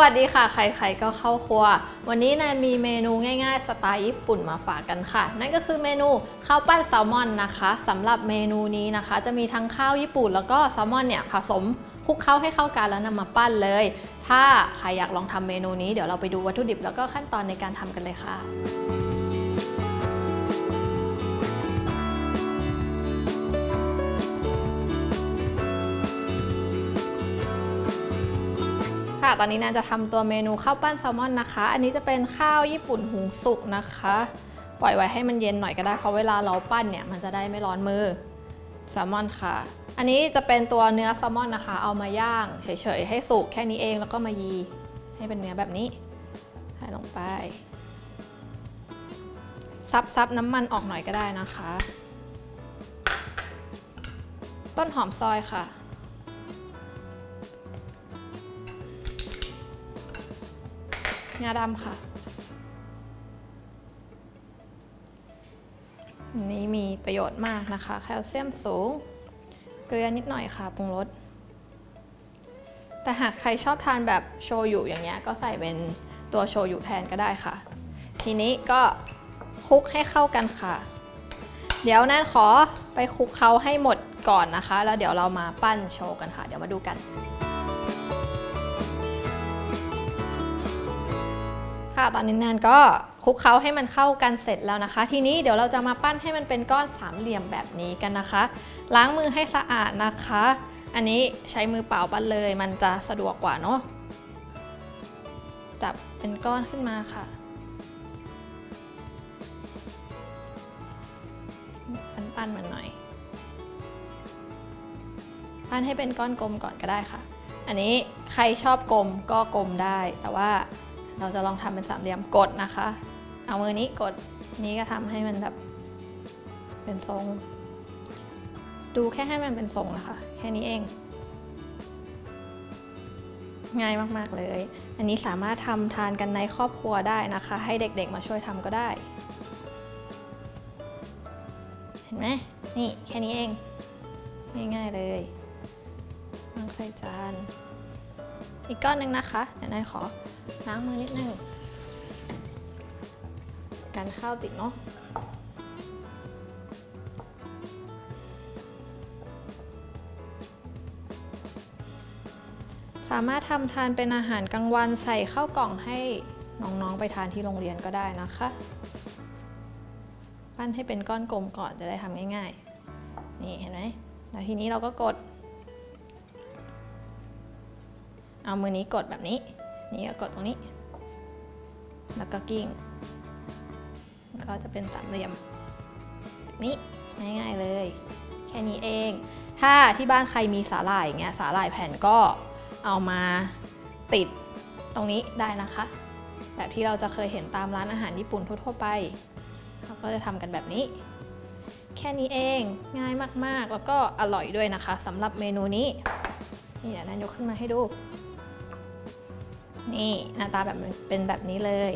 วัสดีค่ะ ใครๆก็เข้าครัว วันนี้แนนมีเมนูง่ายๆ สไตล์ญี่ปุ่นมาฝากกันค่ะ นั่นก็คือเมนูข้าวปั้นแซลมอนนะคะสำหรับเมนูนี้นะคะ จะมีทั้งข้าวญี่ปุ่นแล้วก็แซลมอนเนี่ยผสมคลุกเคล้าให้เข้ากันแล้วนำมาปั้นเลย ถ้าใครอยากลองทำเมนูนี้เดี๋ยวเราไปดูวัตถุดิบแล้วก็ขั้นตอนในการทำกันเลยค่ะ ค่ะ ตอนนี้แนนจะทำตัวเมนูข้าวปั้นแซลมอนนะคะ อันนี้จะเป็นข้าวญี่ปุ่นหุงสุกนะคะ ปล่อยไว้ให้มันเย็นหน่อยก็ได้ เพราะเวลาเราปั้นเนี่ยมันจะได้ไม่ร้อนมือแซลมอนค่ะ อันนี้จะเป็นตัวเนื้อแซลมอนนะคะ เอามาย่างเฉยๆให้สุกแค่นี้เองแล้วก็มายีให้เป็นเนื้อแบบนี้ใส่ลงไป ซับซับน้ำมันออกหน่อยก็ได้นะคะ ต้นหอมซอยค่ะ งาดำค่ะ นี้มีประโยชน์มากนะคะ แคลเซียมสูง เกลือนิดหน่อยค่ะปรุงรส แต่หากใครชอบทานแบบโชยุอย่างเงี้ยก็ใส่เป็นตัวโชยุแทนก็ได้ค่ะ ทีนี้ก็คลุกให้เข้ากันค่ะ เดี๋ยวแนั่นขอไปคลุกเขาให้หมดก่อนนะคะ แล้วเดี๋ยวเรามาปั้นโชว์กันค่ะ เดี๋ยวมาดูกัน ค่ะ ตอนนี้แนนก็คลุกเคล้าให้มันเข้ากันเสร็จแล้วนะคะ ทีนี้เดี๋ยวเราจะมาปั้นให้มันเป็นก้อนสามเหลี่ยมแบบนี้กันนะคะ ล้างมือให้สะอาดนะคะ อันนี้ใช้มือเปล่าปั้นเลย มันจะสะดวกกว่าเนาะจับเป็นก้อนขึ้นมาค่ะปั้นๆมันหน่อย ปั้นให้เป็นก้อนกลมก่อนก็ได้ค่ะ อันนี้ใครชอบกลมก็กลมได้ แต่ว่า เราจะลองทำเป็นสามเหลี่ยมกดนะคะ เอามือนี้กดนี้ก็ทำให้มันแบบเป็นทรง ดูแค่ให้มันเป็นทรงนะคะ แค่นี้เอง ง่ายมากๆเลย อันนี้สามารถทำทานกันในครอบครัวได้นะคะ ให้เด็กๆมาช่วยทำก็ได้ เห็นไหมนี่แค่นี้เอง ง่ายๆเลย วางใส่จาน อีกก้อนหนึ่งนะคะเดี๋ยวนายขอล้างมือนิดนึงการข้าวติดเนาะสามารถทำทานเป็นอาหารกลางวันใส่ข้าวกล่องให้น้องๆไปทานที่โรงเรียนก็ได้นะคะปั้นให้เป็นก้อนกลมก่อนจะได้ทำง่ายๆ นี่เห็นไหมแล้วทีนี้เราก็กด เอามือนี้กดแบบนี้ นี่ก็กดตรงนี้ แล้วก็กิ้ง ก็จะเป็นสามเหลี่ยมนี่ง่ายๆเลย แค่นี้เอง ถ้าที่บ้านใครมีสาหร่ายอย่างเงี้ยสาหร่ายแผ่นก็เอามาติดตรงนี้ได้นะคะ แบบที่เราจะเคยเห็นตามร้านอาหารญี่ปุ่นทั่วๆไปเขาก็จะทำกันแบบนี้ แค่นี้เองง่ายมากๆ แล้วก็อร่อยด้วยนะคะสำหรับเมนูนี้นี่เดี๋ยวนันยกขึ้นมาให้ดู นี่หน้าตาแบบเป็นแบบนี้เลย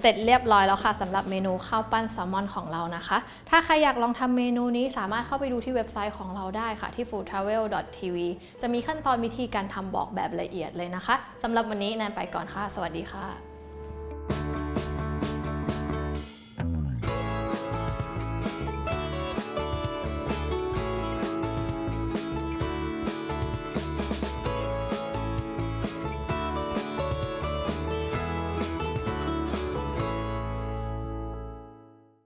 เสร็จเรียบร้อยแล้วค่ะสำหรับเมนูข้าวปั้นแซลมอนของเรานะคะ ถ้าใครอยากลองทำเมนูนี้สามารถเข้าไปดูที่เว็บไซต์ของเราได้ค่ะ ที่ foodtravel.tv จะมีขั้นตอนวิธีการทำบอกแบบละเอียดเลยนะคะสำหรับวันนี้แนนไปก่อนค่ะ สวัสดีค่ะ